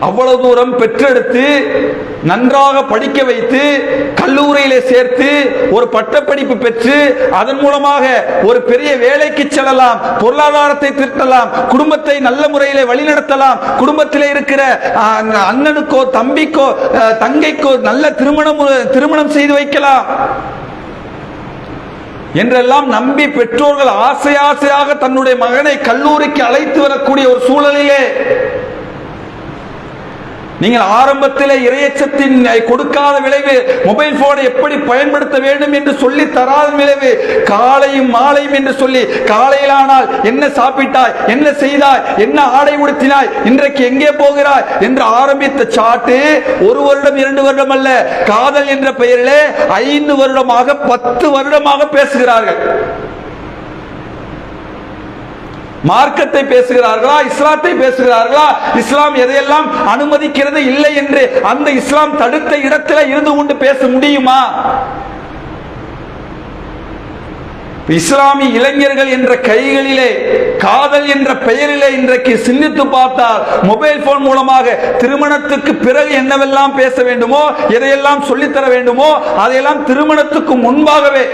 அவ்வளவு தூரம் பெற்றெடுத்து நன்றாக படிக்க வைத்து கல்லூரியிலே சேர்த்து ஒரு பட்டப்படிப்பு பெற்று அதன் மூலமாக ஒரு பெரிய வேலைக்கு செல்லலாம் பொருளாதாரத்தை திருத்தலாம் குடும்பத்தை நல்ல முறையிலே வழிநடத்தலாம் குடும்பத்திலே இருக்கிற அண்ணனுக்கோ தம்பிக்கோ தங்கைக்கோ நல்ல திருமணம் திருமணம் செய்து வைக்கலாம். என்றெல்லாம் நம்பி பெற்றோர்கள் ஆசை ஆசையாக தன்னுடைய மகனை கல்லூரிக்கு அழைத்து வரக்கூடிய ஒரு சூழலிலே நீங்கள் ஆரம்பத்தில் இரையச்சத்தின் கொடுக்காத விளைவு மொபைல் போனை எப்படி பயன்படுத்த வேண்டும் என்று சொல்லி தராத விளைவு காலையும் மாலையும் என்று சொல்லி காலையிலானால் என்ன சாப்பிட்டாய் என்ன செய்தாய் என்ன ஆடை உடுத்தினாய் இன்றைக்கு எங்கே போகிறாய் என்று ஆரம்பித்த சாட்டு ஒரு வருடம் இரண்டு வருடம் அல்ல காதல் என்ற பெயரிலே ஐந்து வருடமாக பத்து வருடமாக பேசுகிறார்கள். மார்க்கத்தை பேசுகிறார்களா? இஸ்லாத்தை பேசுகிறார்களா? இஸ்லாம் எதையெல்லாம் அனுமதிக்கிறது இல்லை என்று அந்த இஸ்லாம் தடுத்த இடத்துல இருந்து கொண்டு பேச முடியுமா? இஸ்லாமிய இளைஞர்கள் என்ற கைகளிலே காதல் என்ற பெயரிலே இன்றைக்கு சிந்தித்து பார்த்தால் மொபைல் போன் மூலமாக திருமணத்துக்கு பிறகு என்னவெல்லாம் பேச வேண்டுமோ எதையெல்லாம் சொல்லித்தர வேண்டுமோ அதையெல்லாம் திருமணத்துக்கு முன்பாகவே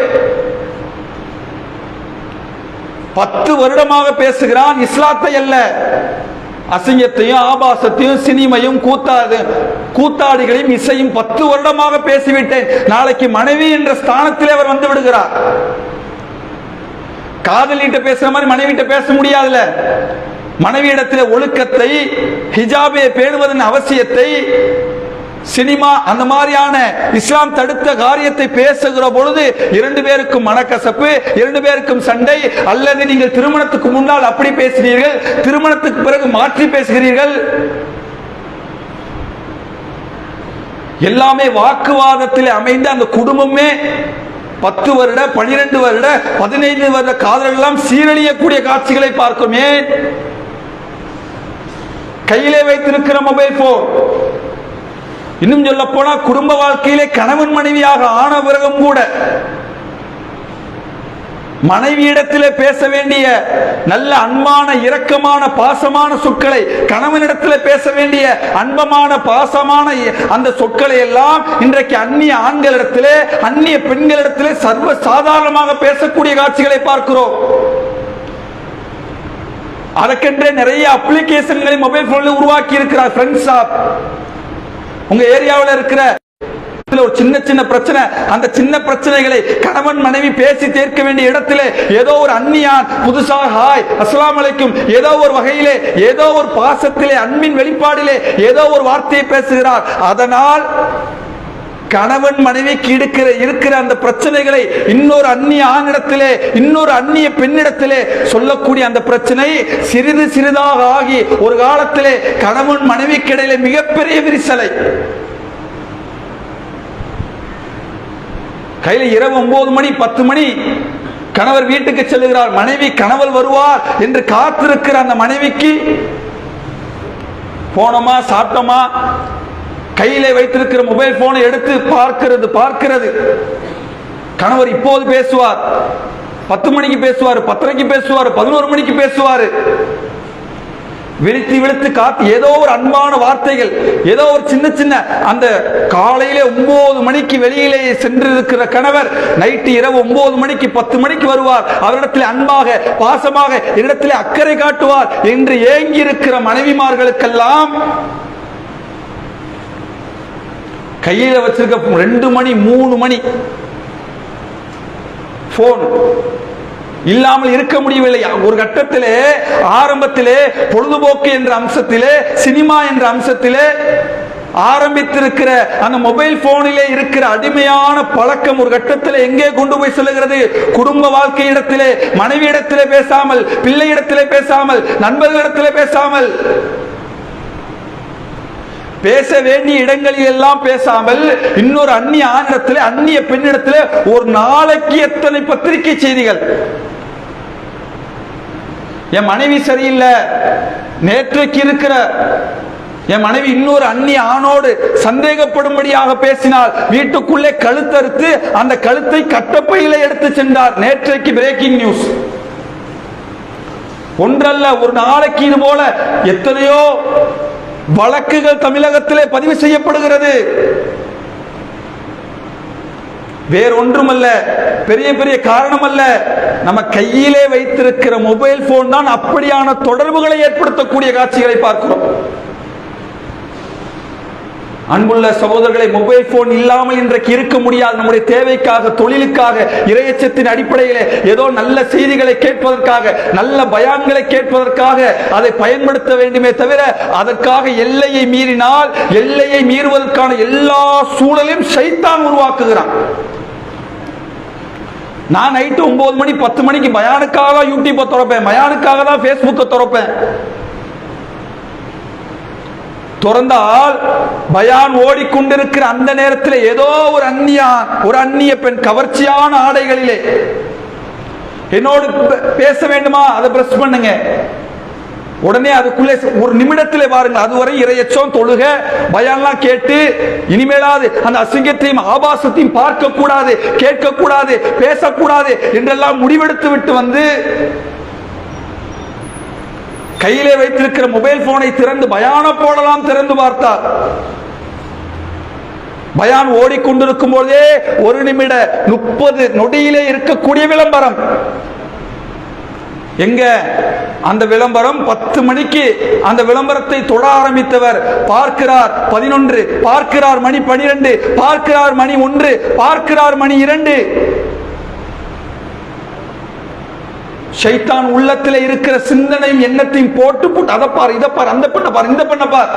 பத்து வருடமாக பேசுகிறான் இஸ்லாத்தை அல்ல. அசிங்கத்தையும் ஆபாசத்தையும் சினிமையும் கூத்தாது கூத்தாடிகளையும் இசையும் பத்து வருடமாக பேசிவிட்டேன். நாளைக்கு மனைவி என்ற ஸ்தானத்திலே அவர் வந்து விடுகிறார். காதலிட்ட பேசுற மாதிரி மனைவிட்ட பேச முடியாதுல்ல. மனைவியிடத்தில் ஒழுக்கத்தை ஹிஜாபியை பேணுவதன் அவசியத்தை சினிமா அந்த மாதிரியான இஸ்லாம் தடுத்த காரியத்தை பேசுகிற பொழுது இரண்டு பேருக்கும் மனக்கசப்பு இரண்டு பேருக்கும் சண்டை அல்லது நீங்கள் திருமணத்துக்கு முன்னால் அப்படி பேசுகிறீர்கள் திருமணத்துக்கு பிறகு மாற்றி பேசுகிறீர்கள். எல்லாமே வாக்குவாதத்தில் அமைந்த அந்த குடும்பமே பத்து வருட பனிரெண்டு வருட பதினைந்து வருட காதல் எல்லாம் சீரழியக்கூடிய காட்சிகளை பார்க்குமே. கையிலே வைத்திருக்கிற மொபைல் போன் இன்னும் சொல்ல போனா குடும்ப வாழ்க்கையிலே கணவன் மனைவியாக ஆன பிறகும் கூட மனைவியிடத்திலே பேச வேண்டிய நல்ல அன்பான இரக்கமான பாசமான சொற்களை கணவனிடத்திலே பேச வேண்டிய அன்பமான பாசமான அந்த சொற்களை எல்லாம் இன்றைக்கு அந்நிய ஆண்களிடத்திலே அந்நிய பெண்களிடத்திலே சர்வ சாதாரணமாக பேசக்கூடிய காட்சிகளை பார்க்கிறோம். அதற்கென்றே நிறைய அப்ளிகேஷன்களை மொபைல் போன்ல உருவாக்கி இருக்கிறார் ஃப்ரெண்ட்ஸ் ஆப். உங்க ஏரியாவில் இருக்கிற ஒரு சின்ன சின்ன பிரச்சனை அந்த சின்ன பிரச்சனைகளை கணவன் மனைவி பேசி தீர்க்க வேண்டிய இடத்திலே ஏதோ ஒரு அந்நியான் புதுசாக ஹாய் அஸ்லாம் அலைக்கும் ஏதோ ஒரு வகையிலே ஏதோ ஒரு பாசத்திலே அன்பின் வெளிப்பாடிலே ஏதோ ஒரு வார்த்தையை பேசுகிறார். அதனால் கணவன் மனைவிக்கு இருக்கிற இருக்கிற அந்த பிரச்சனைகளை இன்னொரு அந்நிய ஆணிடத்திலே இன்னொரு அந்நிய பெண்ணிடத்திலே சொல்லக்கூடிய அந்த பிரச்சனை சிறிது சிறிதாக ஆகி ஒரு காலத்திலே கணவன் மனைவிக்கு இடையிலே மிகப்பெரிய விரிசலை. கையில் இரவு ஒன்பது மணி பத்து மணி கணவர் வீட்டுக்கு செல்லுகிறார். மனைவி கணவர் வருவார் என்று காத்திருக்கிற அந்த மனைவிக்கு போனோமா சாப்பிட்டோமா? கையிலே வைத்திருக்கிற மொபைல் போனை எடுத்து பார்க்கிறது பார்க்கிறது. கணவர் இப்போது பேசுவார். பத்து மணிக்கு பேசுவார் பத்தரைக்கு பேசுவார் பதினோரு மணிக்கு பேசுவார். விழித்து விழித்து காத்து ஏதோ ஒரு அன்பான வார்த்தைகள் ஏதோ ஒரு சின்ன சின்ன அந்த காலையில ஒன்பது மணிக்கு வெளியிலே சென்றிருக்கிற கணவர் நைட்டு இரவு ஒன்பது மணிக்கு பத்து மணிக்கு வருவார். அவரிடத்தில் அன்பாக பாசமாக என்னிடத்தில் அக்கறை காட்டுவார் என்று ஏங்கி இருக்கிற மனைவிமார்களுக்கெல்லாம் கையில் வச்சிருக்க ரெண்டு மணி மூணு மணி. போன் இல்லாமல் இருக்க முடியவில்லை. ஒரு கட்டத்திலே ஆரம்பத்திலே பொழுதுபோக்கு என்ற அம்சத்திலே சினிமா என்ற அம்சத்திலே ஆரம்பித்திருக்கிற அந்த மொபைல் போனிலே இருக்கிற அடிமையான பழக்கம் ஒரு கட்டத்தில் எங்கே கொண்டு போய் செல்லுகிறது? குடும்ப வாழ்க்கை இடத்திலே மனைவி இடத்திலே பேசாமல் பிள்ளை இடத்திலே பேசாமல் நண்பர்களிடத்திலே பேசாமல். பேச வேண்டிய இடங்களில் எல்லாம் பேசாமல் இன்னொரு அந்நிய ஆணிடத்திலே அந்நிய பெண்ணிடத்தில் ஒரு நாளைக்கு எத்தனை பத்திரிகை செய்திகள்? என் மனைவி சரியில்லை. நேற்றைக்கு இருக்கிற என் மனைவி இன்னொரு அந்நிய ஆணோடு சந்தேகப்படும்படியாக பேசினால் வீட்டுக்குள்ளே கழுத்தறுத்து அந்த கழுத்தை கட்டப்பையில எடுத்து சென்றார். நேற்றைக்கு பிரேக்கிங் நியூஸ் ஒன்றல்ல ஒரு நாளைக்கு இது போல எத்தனையோ வழக்குகள் தமிழகத்திலே பதிவு செய்யப்படுகிறது. வேறொன்றுமல்ல பெரிய பெரிய காரணம் அல்ல நம்ம கையிலே வைத்திருக்கிற மொபைல் போன் தான் அப்படியான தொடர்புகளை ஏற்படுத்தக்கூடிய காட்சிகளை பார்க்கிறோம். அன்புள்ள சகோதரர்களை மொபைல் போன் இல்லாமல் இன்றைக்கு இருக்க முடியாது. நம்முடைய தேவைக்காக தொழிலுக்காக இரையச்சத்தின் அடிப்படையில் ஏதோ நல்ல செய்திகளை கேட்பதற்காக நல்ல பயான்களை கேட்பதற்காக அதை பயன்படுத்த வேண்டுமே தவிர அதற்காக எல்லையை மீறினால் எல்லையை மீறுவதற்கான எல்லா சூழலையும் சைத்தான் உருவாக்குகிறான். நான் நைட்டு ஒன்பது மணி பத்து மணிக்கு பயானுக்காக தான் யூடியூப்பை திறப்பேன். பயானுக்காக தான் ஃபேஸ்புக்கை திறப்பேன். திறந்தால் பயான் ஓடிக்கொண்டிருக்கிற அந்த நேரத்தில் ஏதோ ஒரு அந்நியான் ஒரு அந்நிய பெண் கவர்ச்சியான ஆடைகளிலே. என்னோடு பேச வேண்டுமா? அதை பிரஸ் பண்ணுங்க. உடனே அதுக்குள்ளே ஒரு நிமிடத்தில் பாருங்க அதுவரை இறையச்சம் தொழுக பயம்லாம் கேட்டு இனிமேலாது அந்த அசிங்கத்தையும் ஆபாசத்தையும் பார்க்க கூடாது கேட்க கூடாது பேசக்கூடாது என்றெல்லாம் முடிவெடுத்து விட்டு வந்து கையிலே வைத்திருக்கிற மொபைல் போனை திறந்து பயான போடலாம் திறந்து பார்த்தார். பயான் ஓடிக்கொண்டிருக்கும் போதே ஒரு நிமிட முப்பது நொடியிலே இருக்கக்கூடிய விளம்பரம். எங்க? அந்த விளம்பரம் பத்து மணிக்கு அந்த விளம்பரத்தை தொட ஆரம்பித்தவர் பார்க்கிறார் பதினொன்று பார்க்கிறார் மணி பனிரெண்டு பார்க்கிறார் மணி ஒன்று பார்க்கிறார் மணி இரண்டு. ஷைத்தான் உள்ளத்தில் இருக்கிற சிந்தனையும் எண்ணத்தையும் போட்டு போட்டு அதை பார் இதை பார் அந்த பண்ண பார் இந்த பண்ண பார்.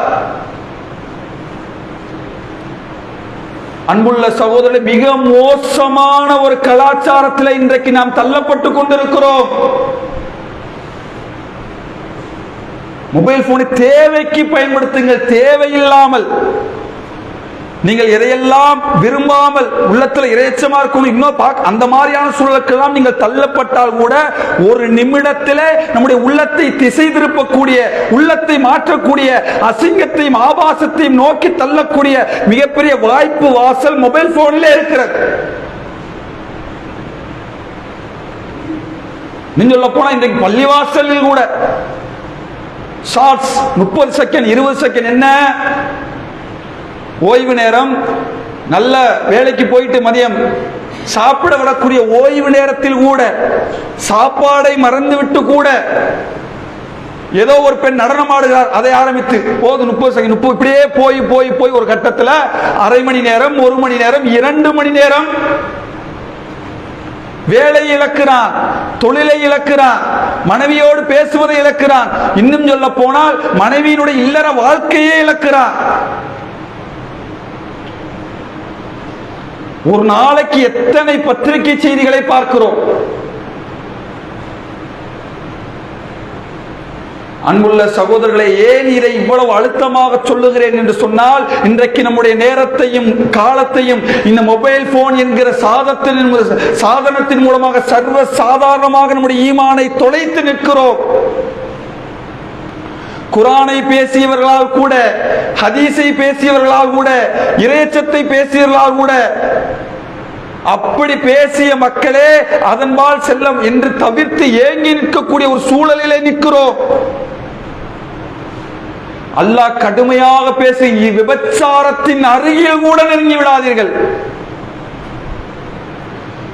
அன்புள்ள சகோதரர் மிக மோசமான ஒரு கலாச்சாரத்தில் இன்றைக்கு நாம் தள்ளப்பட்டு கொண்டிருக்கிறோம். மொபைல் போனை தேவைக்கு பயன்படுத்துங்கள் தேவையில்லாமல். நீங்கள் எதையெல்லாம் விரும்பாமல் உள்ளத்துல இறைச்சமா இருக்கணும் இன்னும் பார்க்க அந்த மாதிரியான சூழலுக்கெல்லாம் நீங்கள் தள்ளப்பட்டால் கூட ஒரு நிமிடத்தில் நம்முடைய உள்ளத்தை திசை திருப்பக்கூடிய உள்ளத்தை மாற்றக்கூடிய அசிங்கத்தையும் ஆபாசத்தையும் நோக்கி தள்ளக்கூடிய மிகப்பெரிய வாய்ப்பு வாசல் மொபைல் போனில் இருக்கிறது. நீங்க சொல்ல போனா இன்றைக்கு பள்ளிவாசலில் கூட ஷார்ட்ஸ் முப்பது செகண்ட் இருபது செகண்ட் என்ன? ஓய்வு நேரம் நல்ல வேலைக்கு போயிட்டு மதியம் சாப்பிட விடக்கூடிய ஓய்வு நேரத்தில் கூட சாப்பாடை மறந்து விட்டு கூட ஏதோ ஒரு பெண் நடனம் ஆடுகிறார் அதை ஆரம்பித்து போது முப்பது செகண்ட் முப்பது இப்படியே போய் போய் போய் ஒரு கட்டத்தில் அரை மணி நேரம் ஒரு மணி நேரம் இரண்டு மணி நேரம் வேலை இழக்கிறான் தொழிலை இழக்கிறான் மனைவியோடு பேசுவதை இழக்கிறான் இன்னும் சொல்ல போனால் மனைவியினுடைய இல்லற வாழ்க்கையே இழக்கிறான். ஒரு நாளைக்கு எத்தனை பத்திரிகை செய்திகளை பார்க்கிறோம்? அன்புள்ள சகோதரர்களை ஏன் இதை இவ்வளவு அழுத்தமாக சொல்லுகிறேன் என்று சொன்னால் இன்றைக்கு நம்முடைய நேரத்தையும் காலத்தையும் இந்த மொபைல் போன் என்கிற சாதத்தின் சாதனத்தின் மூலமாக சர்வ சாதாரணமாக நம்முடைய ஈமானை தொலைத்து நிற்கிறோம். குரானை பேசியவர்களால் கூட ஹதீஸை பேசியவர்களால் கூட இறைச்சத்தை பேசியவர்களால் கூட அப்படி பேசிய மக்களே அதன்பால் செல்லம் என்று தவிர்த்து ஏங்கி நிற்கக்கூடிய ஒரு சூழலிலே நிற்கிறோம். அல்லாஹ் கடுமையாக பேசி விபச்சாரத்தின் அருகில் கூட நெருங்கி விடாதீர்கள்.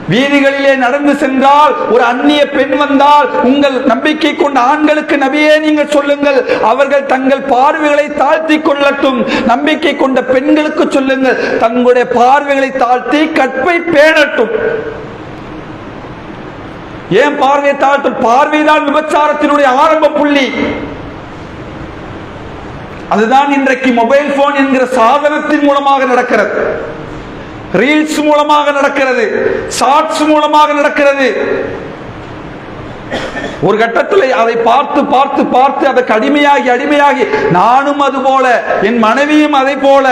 வீதிகளிலே நடந்து சென்றால் ஒரு அந்நிய பெண் வந்தால் உங்கள் நம்பிக்கை கொண்ட ஆண்களுக்கு நபியே நீங்கள் சொல்லுங்கள். அவர்கள் தங்கள் பார்வைகளை தாழ்த்தி கொள்ளட்டும். நம்பிக்கை கொண்ட பெண்களுக்கு சொல்லுங்கள். தங்களுடைய பார்வைகளை தாழ்த்தி கற்பை பேணட்டும். ஏன் பார்வையை தாழ்த்தும் பார்வைதான் விபச்சாரத்தினுடைய ஆரம்ப புள்ளி. அதுதான் இன்றைக்கு மொபைல் போன் என்கிற சாதனத்தின் மூலமாக நடக்கிறது. ரீல்ஸ் மூலமாக நடக்கிறது ஷார்ட்ஸ் மூலமாக நடக்கிறது. ஒரு கட்டத்தில் அதை பார்த்து பார்த்து பார்த்து அதற்கு அடிமையாகி அடிமையாகி நானும் அது போல என் மனைவியும் அதை போல.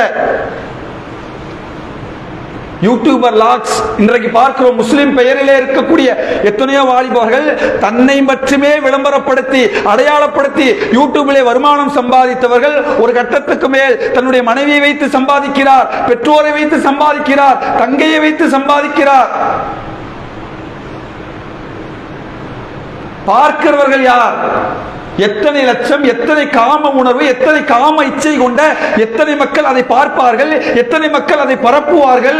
யூடியூபர் லாக்ஸ் இன்றைக்கு பார்க்கிறோம் முஸ்லிம் பெயரிலே இருக்கக்கூடிய எத்தனையோ வாலிபர்கள் தன்னை மட்டுமே விளம்பரப்படுத்தி அடையாளப்படுத்தி யூடியூபிலே வருமானம் சம்பாதித்தவர்கள் ஒரு கட்டத்துக்கு மேல் தன்னுடைய மனைவியை வைத்து சம்பாதிக்கிறார் பெற்றோரை வைத்து சம்பாதிக்கிறார் தங்கையை வைத்து சம்பாதிக்கிறார். பார்க்கிறவர்கள் யார்? எத்தனை லட்சம் எத்தனை காம உணர்வு எத்தனை காம இச்சை கொண்ட எத்தனை மக்கள் அதை பார்ப்பார்கள் எத்தனை மக்கள் அதை பரப்புவார்கள்?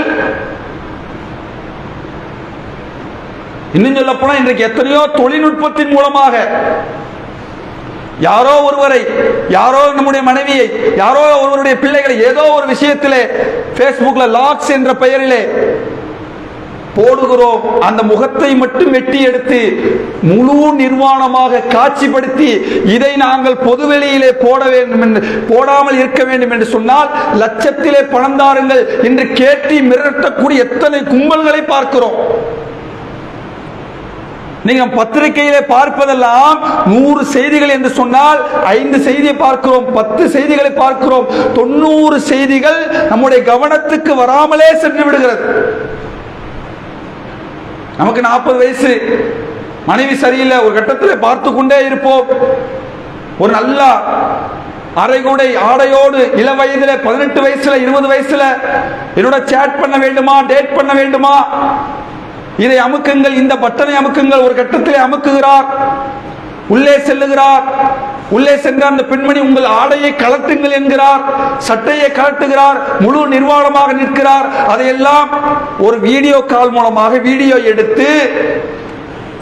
இன்னும் சொல்ல போனா இன்றைக்கு எத்தனையோ தொழில்நுட்பத்தின் மூலமாக யாரோ ஒருவரை யாரோ நம்முடைய மனைவியை யாரோ ஒருவருடைய பிள்ளைகளை ஏதோ ஒரு விஷயத்திலே பேஸ்புக்ல லாக்ஸ் என்ற பெயரிலே போடுகிறோம். அந்த முகத்தை மட்டும் வெட்டி எடுத்து முழு நிர்வாணமாக காட்சிப்படுத்தி இதை நாங்கள் பொதுவெளியிலே போட வேண்டும் என்று போடாமல் இருக்க வேண்டும் என்று சொன்னால் லட்சத்திலே பணந்தாருங்கள் என்று கேட்டி மிரட்டக்கூடிய எத்தனை கும்பல்களை பார்க்கிறோம். நீங்க பத்திரிகையிலே பார்ப்பதெல்லாம் நூறு செய்திகள் என்று சொன்னால் ஐந்து செய்தியை பார்க்கிறோம் பத்து செய்திகளை பார்க்கிறோம். தொண்ணூறு செய்திகள் நம்முடைய கவனத்துக்கு வராமலே சென்று விடுகிறது. நமக்கு நாற்பது வயசு. மனைவி சரியில்லை ஒரு கட்டத்தில் பார்த்து கொண்டே இருப்போம். ஒரு நல்ல அரைகுடை ஆடையோடு இள வயதுல பதினெட்டு வயசுல இருபது வயசுல என்னோட சேட் பண்ண வேண்டுமா டேட் பண்ண வேண்டுமா? இதை அமுக்குங்கள் இந்த பட்டனை அமுக்குங்கள் ஒரு கட்டத்திலே அமுக்குகிறார். உள்ளே செல்லுகிறார். உள்ளே சென்ற அந்த பெண்மணி உங்கள் ஆடையை கலட்டுங்கள் என்கிறார் சட்டையை கலட்டுகிறார் முழு நிர்வாணமாக நிற்கிறார். அதையெல்லாம் ஒரு வீடியோ கால் மூலமாக வீடியோ எடுத்து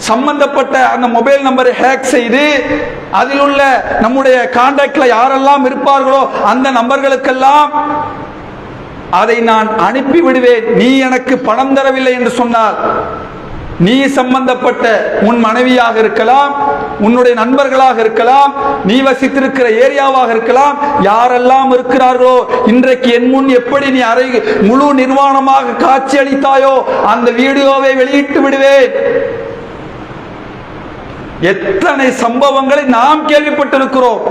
சம்பந்தப்பட்ட அந்த மொபைல் நம்பரை ஹேக் செய்து அதில் உள்ள நம்முடைய கான்டாக்ட்ல யாரெல்லாம் இருப்பார்களோ அந்த நம்பர்களுக்கெல்லாம் அதை நான் அனுப்பி விடுவேன் நீ எனக்கு பணம் தரவில்லை என்று சொன்னால் நீ சம்பந்தப்பட்ட உன் மனைவியாக இருக்கலாம் உன்னுடைய நண்பர்களாக இருக்கலாம் நீ வசித்திருக்கிற ஏரியாவாக இருக்கலாம் யாரெல்லாம் இருக்கிறார்களோ இன்றைக்கு என் முன் எப்படி நீ அறை முழு நிர்வாணமாக காட்சி அளித்தாயோ அந்த வீடியோவை வெளியிட்டு விடுவேன். எத்தனை சம்பவங்களை நாம் கேள்விப்பட்டிருக்கிறோம்.